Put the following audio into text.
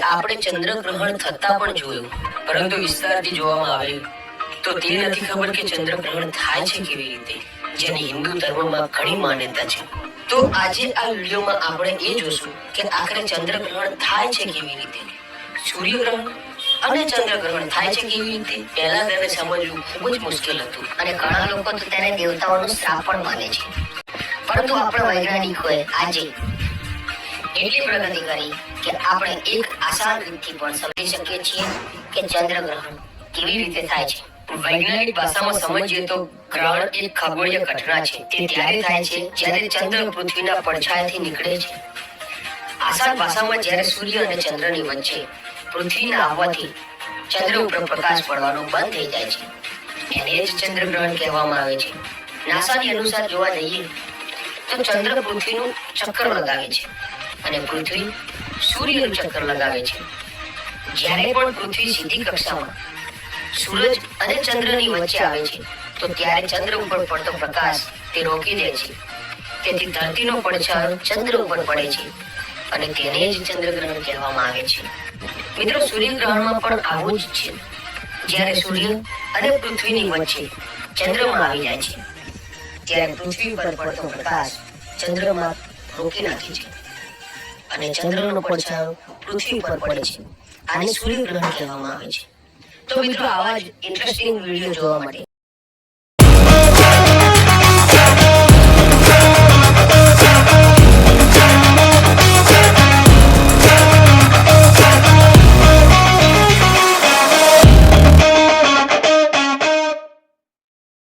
આપણે ચંદ્રગ્રહણ થતા પણ જોયું. પરંતુ વિસ્તારથી જોવામાં આવ્યું તો તે નથી ખબર કે ચંદ્રગ્રહણ થાય છે કેવી રીતે, જેની હિન્દુ ધર્મમાં ઘણી માન્યતા છે. તો આજે આ વિડીયોમાં આપણે એ જોશું કે આખરે ચંદ્રગ્રહણ થાય છે કેવી રીતે. સૂર્યગ્રહણ અને ચંદ્રગ્રહણ થાય છે કેવી રીતે, પહેલા તેને સમજવું ખૂબ જ મુશ્કેલ હતું. અને ઘણા લોકો તો તેને દેવતાઓનું શ્રાપ માને છે. પરંતુ આપણા વૈજ્ઞાનિકોએ આજે એટલી પ્રગતિ કરી કે આપણે એક આસાન રીતથી પણ સમજી શકીએ છીએ કે ચંદ્રગ્રહણ કેવી રીતે થાય છે. વૈજ્ઞાનિક ભાષામાં સમજીએ તો ગ્રહણ એક ખગોળીય ઘટના છે. તે ત્યારે થાય છે જ્યારે ચંદ્ર પૃથ્વીના પડછાયાથી નીકળે છે. આસાન ભાષામાં જ્યારે સૂર્ય અને ચંદ્રની વચ્ચે પૃથ્વીના આવવાથી ચંદ્ર ઉપર પ્રકાશ પડવાનો બંધ થઈ જાય છે. એને જ ચંદ્રગ્રહણ કહેવામાં આવે છે. નાસાની અનુસાર જોવા જઈએ તો ચંદ્ર પૃથ્વીનું ચક્કર લગાવે છે. અને પૃથ્વી સૂર્યનું ચક્કર લગાવે છે. જ્યારે પણ પૃથ્વી સીધી કક્ષામાં સૂરજ અને ચંદ્રની વચ્ચે આવે છે, તો ત્યારે ચંદ્ર ઉપર પડતો પ્રકાશ તે રોકી દે છે. તેથી ધરતીનો પડછાયો ચંદ્ર ઉપર પડે છે અને તેને જ ચંદ્રગ્રહણ કહેવામાં આવે છે. મિત્રો, સૂર્યગ્રહણમાં પણ આવું જ છે. જ્યારે સૂર્ય અને પૃથ્વીની વચ્ચે ચંદ્રમાં આવી જાય છે, ત્યારે પૃથ્વી પર પડતો પ્રકાશ ચંદ્રમાં રોકી નાખે છે. અને ચંદ્રનો પડછાયો પૃથ્વી પર પડે છે આને સૂર્યગ્રહણ કહેવામાં આવે છે. તો મિત્રો આવા જ ઇન્ટરેસ્ટિંગ વીડિયો જોવા માટે